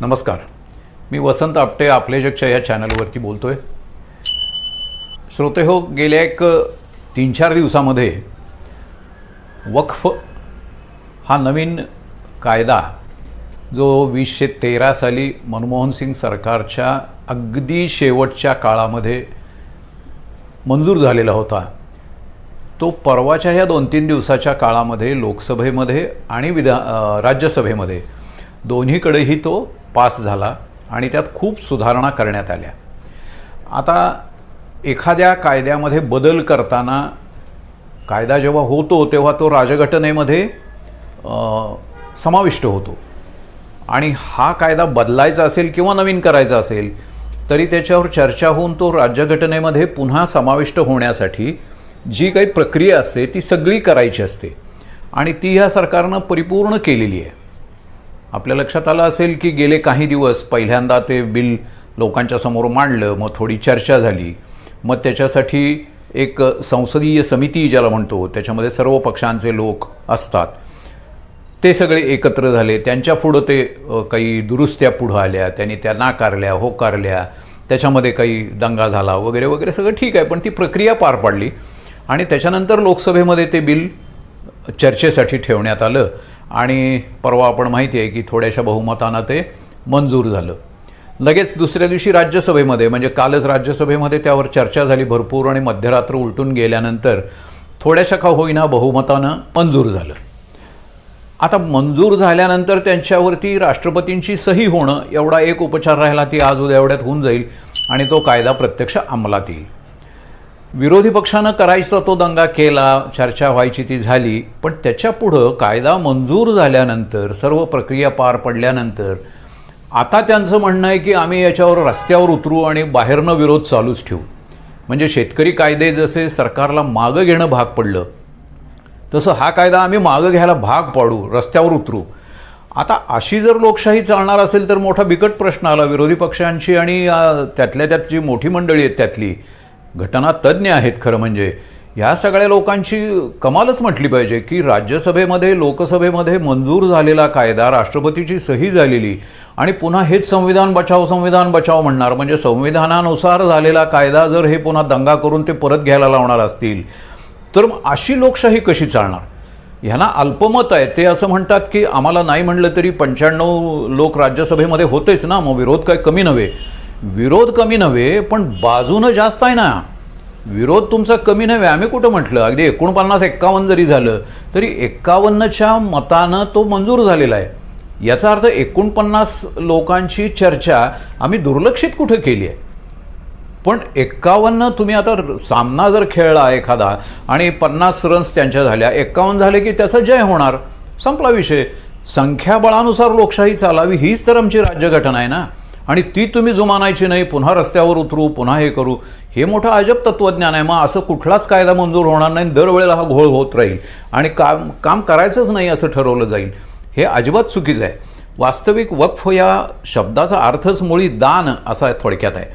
नमस्कार. मी वसंत आपटे आपले जगच्या या चॅनलवरती बोलतो आहे श्रोते हो गेल्या एक तीन चार दिवसामध्ये वक्फ हा नवीन कायदा जो वीसशे तेरा साली मनमोहन सिंग सरकारच्या अगदी शेवटच्या काळामध्ये मंजूर झालेला होता. तो परवाच्या ह्या दोन तीन दिवसाच्या काळामध्ये लोकसभेमध्ये आणि विधा राज्यसभेमध्ये दोन्हीकडेही तो पास झाला आणि त्यात खूप सुधारणा करण्यात आल्या. आता एखाद्या कायद्यामध्ये बदल करताना कायदा जेव्हा होतो तेव्हा तो राजघटनेमध्ये समाविष्ट होतो. आणि हा कायदा बदलायचा असेल किंवा नवीन करायचा असेल तरी त्याच्यावर चर्चा होऊन तो राज्यघटनेमध्ये पुन्हा समाविष्ट होण्यासाठी जी काही प्रक्रिया असते ती सगळी करायची असते. आणि ती ह्या सरकारनं परिपूर्ण केलेली आहे. आपल्या लक्षात आलं असेल की गेले काही दिवस पहिल्यांदा ते बिल लोकांच्या समोर मांडलं मग थोडी चर्चा झाली. मग त्याच्यासाठी एक संसदीय समिती ज्याला म्हणतो त्याच्यामध्ये सर्व पक्षांचे लोक असतात. ते सगळे एकत्र झाले. त्यांच्या पुढं ते काही दुरुस्त्या पुढं आल्या त्यांनी त्या नाकारल्या होकारल्या त्याच्यामध्ये काही दंगा झाला वगैरे वगैरे सगळं ठीक आहे पण ती प्रक्रिया पार पाडली. आणि त्याच्यानंतर लोकसभेमध्ये ते बिल चर्चेसाठी ठेवण्यात आलं. आणि परवा आपण माहिती आहे की थोड्याशा बहुमतानं ते मंजूर झालं. लगेच दुसऱ्या दिवशी राज्यसभेमध्ये म्हणजे कालच राज्यसभेमध्ये त्यावर चर्चा झाली भरपूर आणि मध्यरात्र उलटून गेल्यानंतर थोड्याशा का होईना बहुमतानं मंजूर झालं. आता मंजूर झाल्यानंतर त्यांच्यावरती राष्ट्रपतींची सही होणं एवढा एक उपचार राहिला ती आज उद्या एवढ्यात होऊन जाईल आणि तो कायदा प्रत्यक्ष अंमलात येईल. विरोधी पक्षानं करायचा तो दंगा केला चर्चा व्हायची ती झाली पण त्याच्या पुढं कायदा मंजूर झाल्यानंतर सर्व प्रक्रिया पार पडल्यानंतर आता त्यांचं म्हणणं आहे की आम्ही याच्यावर रस्त्यावर उतरू आणि बाहेरनं विरोध चालूच ठेवू. म्हणजे शेतकरी कायदे जसे सरकारला मागं घेणं भाग पडलं तसं हा कायदा आम्ही मागं घ्यायला भाग पाडू रस्त्यावर उतरू. आता अशी जर लोकशाही चालणार असेल तर मोठा बिकट प्रश्न आला. विरोधी पक्षांची आणि त्यातल्या त्यात जी मोठी मंडळी आहेत त्यातली घटना तज्ज्ञ आहेत खरं म्हणजे. ह्या सगळ्या लोकांची कमालच म्हटली पाहिजे की राज्यसभेमध्ये लोकसभेमध्ये मंजूर झालेला कायदा राष्ट्रपतीची सही झालेली आणि पुन्हा हेच संविधान बचाव संविधान बचाव म्हणणार. म्हणजे संविधानानुसार झालेला कायदा जर हे पुन्हा दंगा करून ते परत घ्यायला लावणार असतील तर अशी लोकशाही कशी चालणार? ह्यांना अल्पमत आहे. ते असं म्हणतात की आम्हाला नाही म्हणलं तरी पंच्याण्णव लोक राज्यसभेमध्ये होतेच ना मग विरोध काय कमी नव्हे. विरोध कमी नव्हे पण बाजूनं जास्त आहे ना. विरोध तुमचा कमी नव्हे आम्ही कुठं म्हटलं? अगदी एकोणपन्नास एक्कावन्न जरी झालं तरी एक्कावन्नच्या मतानं तो मंजूर झालेला आहे. याचा अर्थ एकोणपन्नास लोकांची चर्चा आम्ही दुर्लक्षित कुठं केली आहे? पण एक्कावन्न तुम्ही आता सामना जर खेळला एखादा आणि पन्नास रन्स त्यांच्या झाल्या एक्कावन्न झाले की त्याचा जय होणार? संपला विषय. संख्याबळानुसार लोकशाही चालावी हीच तर आमची राज्यघटना आहे ना. आणि ती तुम्ही जुमानायची नाही पुन्हा रस्त्यावर उतरू पुन्हा हे करू. हे मोठं अजब तत्त्वज्ञान आहे मग असं कुठलाच कायदा मंजूर होणार नाही दरवेळेला हा घोळ होत राहील. आणि काम काम करायचंच नाही असं ठरवलं जाईल. हे अजिबात चुकीचं आहे. वास्तविक वक्फ या शब्दाचा अर्थच मुळी दान असा थोडक्यात आहे.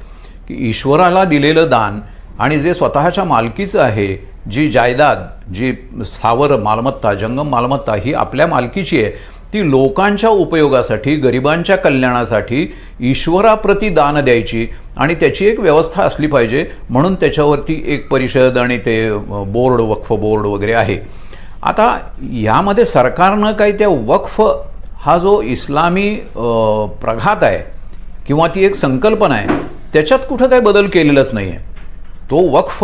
की ईश्वराला दिलेलं दान आणि जे स्वतःच्या मालकीचं आहे जी जायदाद जी स्थावर मालमत्ता जंगम मालमत्ता ही आपल्या मालकीची आहे ती लोकांच्या उपयोगासाठी गरिबांच्या कल्याणासाठी ईश्वराप्रती दान द्यायची आणि त्याची एक व्यवस्था असली पाहिजे म्हणून त्याच्यावरती एक परिषद आणि ते बोर्ड वक्फ बोर्ड वगैरे आहे. आता यामध्ये सरकारनं काही त्या वक्फ हा जो इस्लामी प्रघात आहे किंवा ती एक संकल्पना आहे त्याच्यात कुठं काही बदल केलेलाच नाही आहे तो वक्फ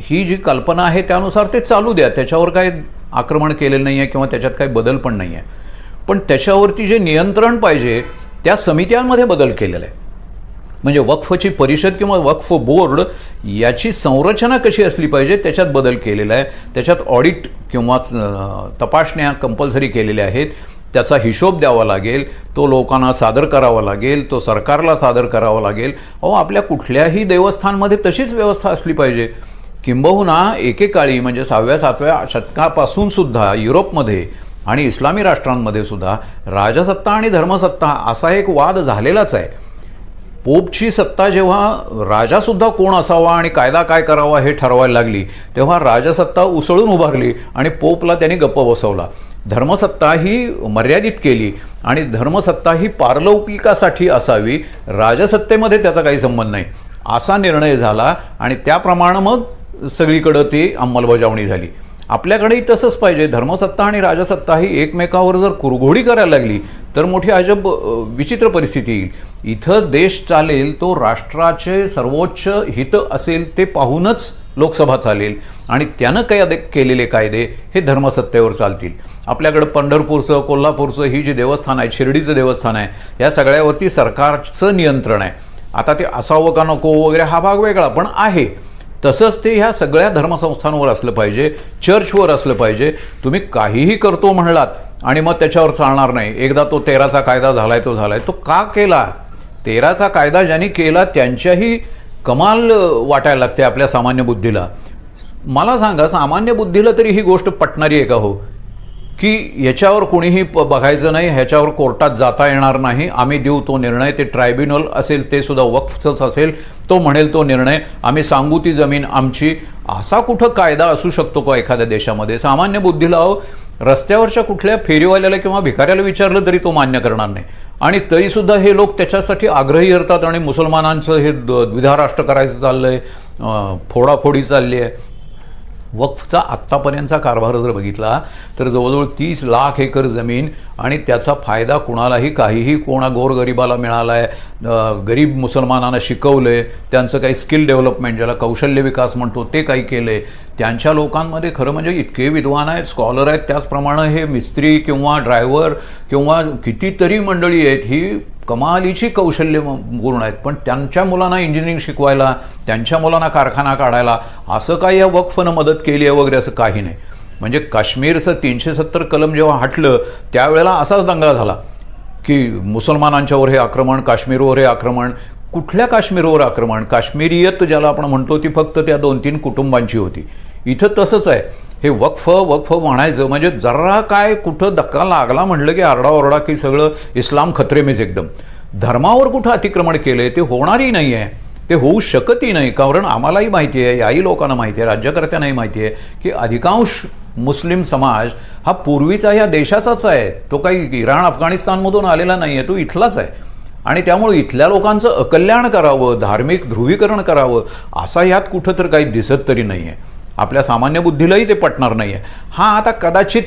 ही जी कल्पना आहे त्यानुसार ते चालू द्या. त्याच्यावर काही आक्रमण केलेलं नाही आहे किंवा त्याच्यात काही बदल पण नाही आहे पण त्याच्यावरती जे नियंत्रण पाहिजे त्या समित्यांमध्ये बदल केलेला आहे. म्हणजे वक्फची परिषद किंवा वक्फ बोर्ड याची संरचना कशी असली पाहिजे त्याच्यात बदल केलेला आहे. त्याच्यात ऑडिट किंवा तपासण्या कंपल्सरी केलेल्या आहेत. त्याचा हिशोब द्यावा लागेल. तो लोकांना सादर करावा लागेल. तो सरकारला सादर करावा लागेल. अहो आपल्या कुठल्याही देवस्थानमध्ये तशीच व्यवस्था असली पाहिजे. किंबहुना एकेकाळी म्हणजे सहाव्या सातव्या शतकापासूनसुद्धा युरोपमध्ये आणि इस्लामी राष्ट्रांमध्ये सुद्धा राजसत्ता आणि धर्मसत्ता असा एक वाद झालेलाच आहे. पोपची सत्ता जेव्हा राजासुद्धा कोण असावा आणि कायदा काय करावा हे ठरवायला लागली तेव्हा राजसत्ता उसळून उभारली आणि पोपला त्यांनी गप्प बसवला. धर्मसत्ता ही मर्यादित केली आणि धर्मसत्ता ही पारलौकिकासाठी असावी राजसत्तेमध्ये त्याचा काही संबंध नाही. असा निर्णय झाला आणि त्याप्रमाणे मग सगळीकडं ती अंमलबजावणी झाली. आपल्याकडेही तसंच पाहिजे. धर्मसत्ता आणि राजसत्ता ही एकमेकावर जर कुरघोडी करायला लागली तर मोठी अजब विचित्र परिस्थिती येईल. इथं देश चालेल तो राष्ट्राचे सर्वोच्च हित असेल ते पाहूनच लोकसभा चालेल. आणि त्यानं काय केलेले कायदे हे धर्मसत्तेवर चालतील. आपल्याकडं पंढरपूरचं कोल्हापूरचं ही जी देवस्थान आहे शिर्डीचं देवस्थान आहे या सगळ्यावरती सरकारचं नियंत्रण आहे. आता ते असावं का नको वगैरे हा भाग वेगळा पण आहे. तसंच ते ह्या सगळ्या धर्मसंस्थांवर असलं पाहिजे चर्चवर असलं पाहिजे. तुम्ही काहीही करतो म्हणलात आणि मग त्याच्यावर चालणार नाही. एकदा तो तेराचा कायदा झालाय तो झालाय. तो का केला? तेराचा कायदा ज्यांनी केला त्यांच्याही कमाल वाटायला लागते आपल्या सामान्य बुद्धीला. मला सांगा सामान्य बुद्धीला तरी ही गोष्ट पटणारी आहे का हो? की याच्यावर कोणीही प- बघायचं नाही ह्याच्यावर कोर्टात जाता येणार नाही. आम्ही देऊ तो निर्णय ते ट्रायब्युनल असेल ते सुद्धा वक्फचंच असेल तो म्हणेल तो निर्णय. आम्ही सांगू ती जमीन आमची. असा कुठं कायदा असू शकतो का एखाद्या देशामध्ये? सामान्य बुद्धीला अहो, रस्त्यावरच्या कुठल्या फेरीवाल्याला किंवा भिकाऱ्याला विचारलं तरी तो मान्य करणार नाही. आणि तरीसुद्धा हे लोक त्याच्यासाठी आग्रही ठरतात आणि मुसलमानांचं हे द्विधा राष्ट्र करायचं चाललं आहे फोडाफोडी चालली आहे वक्फचा आत्तापर्यंतचा कारभार जर बघितला तर जवळजवळ तीस लाख एकर जमीन आणि त्याचा फायदा कुणालाही काहीही कोणा गोरगरिबाला मिळाला आहे गरीब मुसलमानांना शिकवलं आहे त्यांचं काही स्किल डेव्हलपमेंट ज्याला कौशल्य विकास म्हणतो ते काही केलं आहे त्यांच्या लोकांमध्ये खरं म्हणजे इतके विद्वान आहेत स्कॉलर आहेत त्याचप्रमाणे हे मिस्त्री किंवा ड्रायव्हर किंवा कितीतरी मंडळी आहेत ही कमालीची कौशल्य म- गुण आहेत. पण त्यांच्या मुलांना इंजिनिअरिंग शिकवायला त्यांच्या मुलांना कारखाना काढायला असं काही या वक्फनं मदत केली आहे वगैरे असं काही नाही. म्हणजे काश्मीरचं तीनशे सत्तर कलम जेव्हा हटलं त्यावेळेला असाच दंगा झाला की मुसलमानांच्यावर हे आक्रमण काश्मीरवर हे आक्रमण कुठल्या काश्मीरवर आक्रमण? काश्मीरियत ज्याला आपण म्हणतो ती फक्त त्या दोन तीन कुटुंबांची होती. इथं तसंच आहे. हे वक्फ वक्फ म्हणायचं म्हणजे जरा काय कुठं धक्का लागला म्हणलं की आरडाओरडा की सगळं इस्लाम खत्रेमेच एकदम. धर्मावर कुठं अतिक्रमण केलंय ते होणारही नाही आहे ते होऊ शकतही नाही कारण आम्हालाही माहिती आहे याही लोकांना माहिती आहे राज्यकर्त्यांनाही माहिती आहे की अधिकांश मुस्लिम समाज हा पूर्वीचा ह्या देशाचाच आहे. तो काही इराण अफगाणिस्तानमधून आलेला नाही आहे तो इथलाच आहे. आणि त्यामुळे इथल्या लोकांचं अकल्याण करावं धार्मिक ध्रुवीकरण करावं असा यात कुठं तर काही दिसत तरी नाही आहे आपल्या सामान्य बुद्धीलाही ते पटणार नाही आहे हा आता कदाचित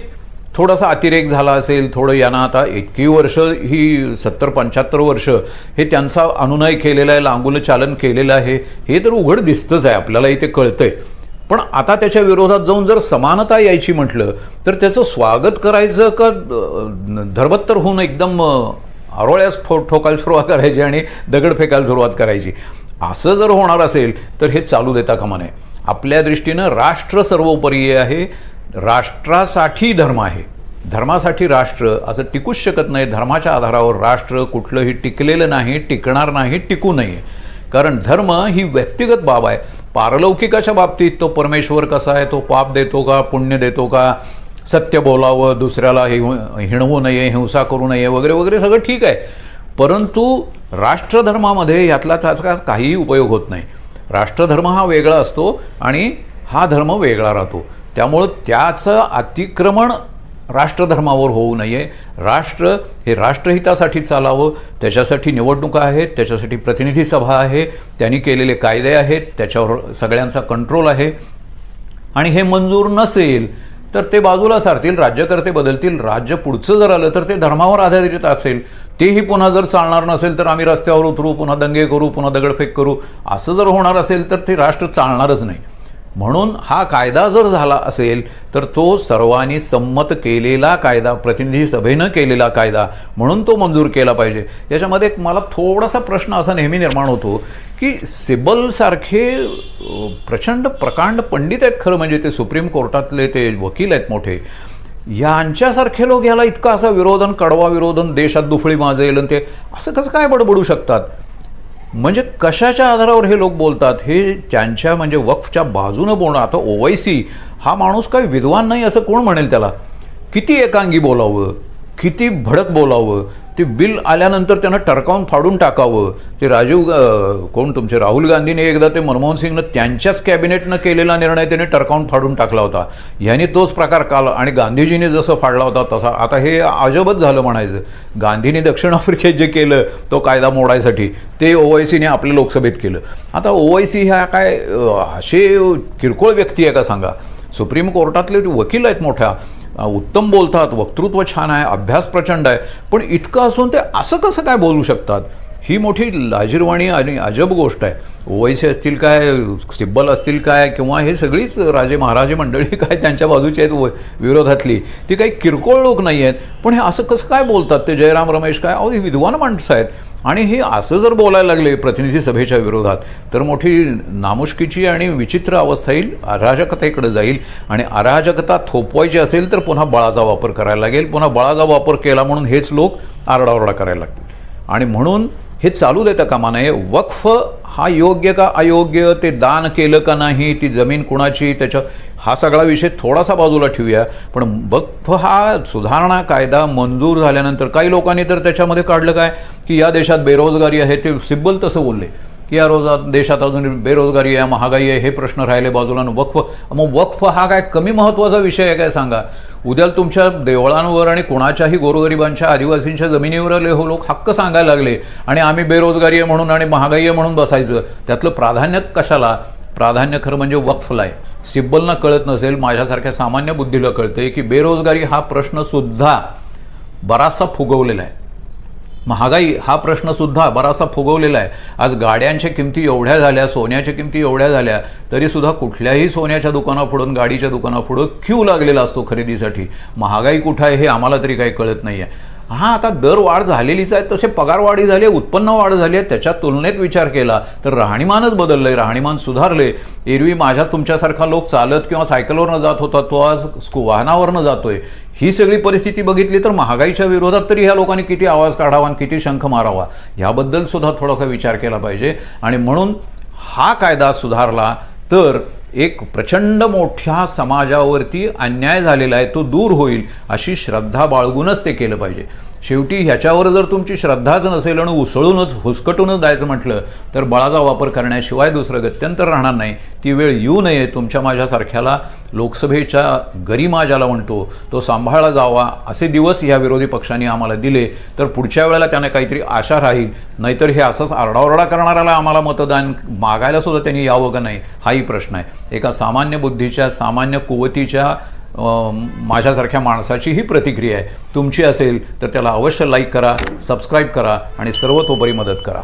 थोडासा अतिरेक झाला असेल थोडं यांना आता इतकी वर्ष ही सत्तर पंच्याहत्तर वर्ष हे त्यांचा अनुनय केलेला आहे लांगुलं चालन केलेलं आहे हे तर उघड दिसतंच आहे आपल्यालाही ते कळतंय. पण आता त्याच्या विरोधात जाऊन जर समानता यायची म्हटलं तर त्याचं स्वागत करायचं का अं, धरबत्तर होऊन एकदम आरोळ्यास ठो ठोकायला सुरुवात करायची आणि दगड फेकायला सुरुवात करायची? असं जर होणार असेल तर हे चालू देता कामा नये. आपल्या दृष्टीनं राष्ट्र सर्वोपरी आहे. राष्ट्रासाठी धर्म आहे. धर्मासाठी राष्ट्र असं टिकूच शकत नाही. धर्माच्या आधारावर राष्ट्र कुठलंही टिकलेलं नाही टिकणार नाही टिकू नये. कारण धर्म ही व्यक्तिगत बाब आहे. पारलौकिकाच्या बाबतीत तो परमेश्वर कसा आहे? तो पाप देतो का? पुण्य देतो का? सत्य बोलावं दुसऱ्याला हिव- हिणवू नये हिंसा करू नये वगैरे वगैरे सगळं ठीक आहे. परंतु राष्ट्रधर्मामध्ये यातला त्याचा काहीही उपयोग होत नाही. राष्ट्रधर्म हा वेगळा असतो आणि हा धर्म वेगळा राहतो. त्यामुळं त्याचं अतिक्रमण राष्ट्रधर्मावर होऊ नये. राष्ट्र हे राष्ट्रहितासाठी चालावं त्याच्यासाठी निवडणुका आहेत त्याच्यासाठी प्रतिनिधी सभा आहे त्यांनी केलेले कायदे आहेत त्याच्यावर सगळ्यांचा कंट्रोल आहे. आणि हे मंजूर नसेल तर ते बाजूला सारतील राज्यकर्ते बदलतील राज्य पुढचं जर आलं तर ते धर्मावर आधारित असेल. तेही पुन्हा जर चालणार नसेल तर आम्ही रस्त्यावर उतरू पुन्हा दंगे करू पुन्हा दगडफेक करू. असं जर होणार असेल तर ते राष्ट्र चालणारच नाही. म्हणून हा कायदा जर झाला असेल तर तो सर्वांनी संमत केलेला कायदा प्रतिनिधी सभेनं केलेला कायदा म्हणून तो मंजूर केला पाहिजे. याच्यामध्ये एक मला थोडासा प्रश्न असा नेहमी निर्माण होतो की सिबलसारखे प्रचंड प्रकांड पंडित आहेत खरं म्हणजे ते सुप्रीम कोर्टातले ते वकील आहेत मोठे. यांच्यासारखे लोक याला इतका असा विरोधन कडवा विरोधन देशात दुफळी माजेल आणि ते असं कसं काय बडबडू शकतात? म्हणजे कशाच्या आधारावर हे लोक बोलतात? हे त्यांच्या म्हणजे वक्फच्या बाजूनं बोलणं. आता ओवैसी हा माणूस काही विद्वान नाही असं कोण म्हणेल त्याला? किती एकांगी बोलावं? किती भडक बोलावं? ते बिल आल्यानंतर त्यांना टरकावून फाडून टाकावं. ते राजीव कोण तुमचे? राहुल गांधीने एकदा ते मनमोहन सिंगनं त्यांच्याच कॅबिनेटनं केलेला निर्णय त्याने टरकावून फाडून टाकला होता. ह्याने तोच प्रकार काल आणि गांधीजींनी जसं फाडला होता तसा. आता हे अजबच झालं म्हणायचं. गांधीने दक्षिण आफ्रिकेत जे केलं तो कायदा मोडायसाठी ते ओवायसीने आपल्या लोकसभेत केलं. आता ओवायसी ह्या काय असे किरकोळ व्यक्ती आहे का सांगा? सुप्रीम कोर्टातले वकील आहेत मोठ्या. उत्तम बोलतात वक्तृत्व छान आहे अभ्यास प्रचंड आहे. पण इतकं असून ते असं कसं काय बोलू शकतात? ही मोठी लाजीरवाणी आणि अजब गोष्ट आहे. ओवैसी असतील काय सिब्बल असतील काय किंवा हे सगळीच राजे महाराजे मंडळी काय त्यांच्या बाजूची आहेत व- विरोधातली ती काही किरकोळ लोक नाही आहेत. पण हे असं कसं काय बोलतात? ते जयराम रमेश काय? अहो ही विद्वान माणसं आहेत. आणि हे असं जर बोलायला लागले प्रतिनिधी सभेच्या विरोधात तर मोठी नामुष्कीची आणि विचित्र अवस्था येईल अराजकतेकडे जाईल. आणि अराजकता थोपवायची असेल तर पुन्हा बळाचा वापर करायला लागेल. पुन्हा बळाचा वापर केला म्हणून हेच लोक आरडाओरडा करायला लागतील. आणि म्हणून हे चालू देता कामा नये. वक्फ हा योग्य का अयोग्य? ते दान केलं का नाही? ती जमीन कुणाची? त्याच्या हा सगळा विषय थोडासा बाजूला ठेवूया. पण वक्फ हा सुधारणा कायदा मंजूर झाल्यानंतर काही लोकांनी तर त्याच्यामध्ये काढलं काय? की या देशात बेरोजगारी आहे ते सिब्बल तसं बोलले. की या रोजात देशात अजून बेरोजगारी आहे महागाई आहे हे प्रश्न राहिले बाजूला आणि वक्फ मग वक्फ हा काय कमी महत्त्वाचा विषय आहे काय सांगा? उद्या तुमच्या देवळांवर आणि कोणाच्याही गोरगरिबांच्या आदिवासींच्या जमिनीवर आले हो लोक हक्क सांगायला लागले आणि आम्ही बेरोजगारी आहे म्हणून आणि महागाई आहे म्हणून बसायचं. त्यातलं प्राधान्य कशाला? प्राधान्य खरं म्हणजे वक्फला आहे. सिब्बलना कळत नसेल माझ्यासारख्या सामान्य बुद्धीला कळते की बेरोजगारी हा प्रश्नसुद्धा बराचसा फुगवलेला आहे. महागाई हा प्रश्नसुद्धा बराचसा फुगवलेला आहे. आज गाड्यांच्या किमती एवढ्या झाल्या सोन्याच्या किमती एवढ्या झाल्या तरीसुद्धा कुठल्याही सोन्याच्या दुकानापुढून गाडीच्या दुकानापुढं क्यू लागलेला असतो खरेदीसाठी. महागाई कुठं आहे हे आम्हाला तरी काही कळत नाही आहे हां आता दर वाढ झालेलीच आहे. तसे पगार वाढी झाली आहे उत्पन्न वाढ झाली आहे. त्याच्या तुलनेत विचार केला तर राहणीमानच बदललं आहे राहणीमान सुधारले. एरवी माझ्या तुमच्यासारखा लोक चालत किंवा सायकलवरनं जात होता तो आज स्कू वाहनावरनं जातोय. ही सगळी परिस्थिती बघितली तर महागाईच्या विरोधात तरी ह्या लोकांनी किती आवाज काढावा आणि किती शंख मारावा ह्याबद्दल सुद्धा थोडासा विचार केला पाहिजे. आणि म्हणून हा कायदा सुधारला तर एक प्रचंड मोठ्या समाजावरती अन्याय झालेला आहे तो दूर होईल अशी श्रद्धा बाळगूनच ते केलं पाहिजे. शेवटी ह्याच्यावर जर तुमची श्रद्धाच नसेल आणि उसळूनच हुसकटूनच जायचं म्हटलं तर बळाचा वापर करण्याशिवाय दुसरं गत्यंतर राहणार नाही. ती वेळ येऊ नये तुमच्या माझ्यासारख्याला. लोकसभेच्या गरिमा ज्याला म्हणतो तो सांभाळला जावा. असे दिवस ह्या विरोधी पक्षांनी आम्हाला दिले तर पुढच्या वेळेला त्यांना काहीतरी आशा राहील. नाहीतर हे असंच आरडाओरडा करणाऱ्याला आम्हाला मतदान मागायला सुद्धा त्यांनी यावं का नाही हाही प्रश्न आहे. एका सामान्य बुद्धीच्या सामान्य कुवतीच्या माझ्यासारख्या माणसाची ही प्रतिक्रिया आहे. तुमची असेल तर त्याला अवश्य लाईक करा सबस्क्राईब करा आणि सर्वतोपरी मदत करा.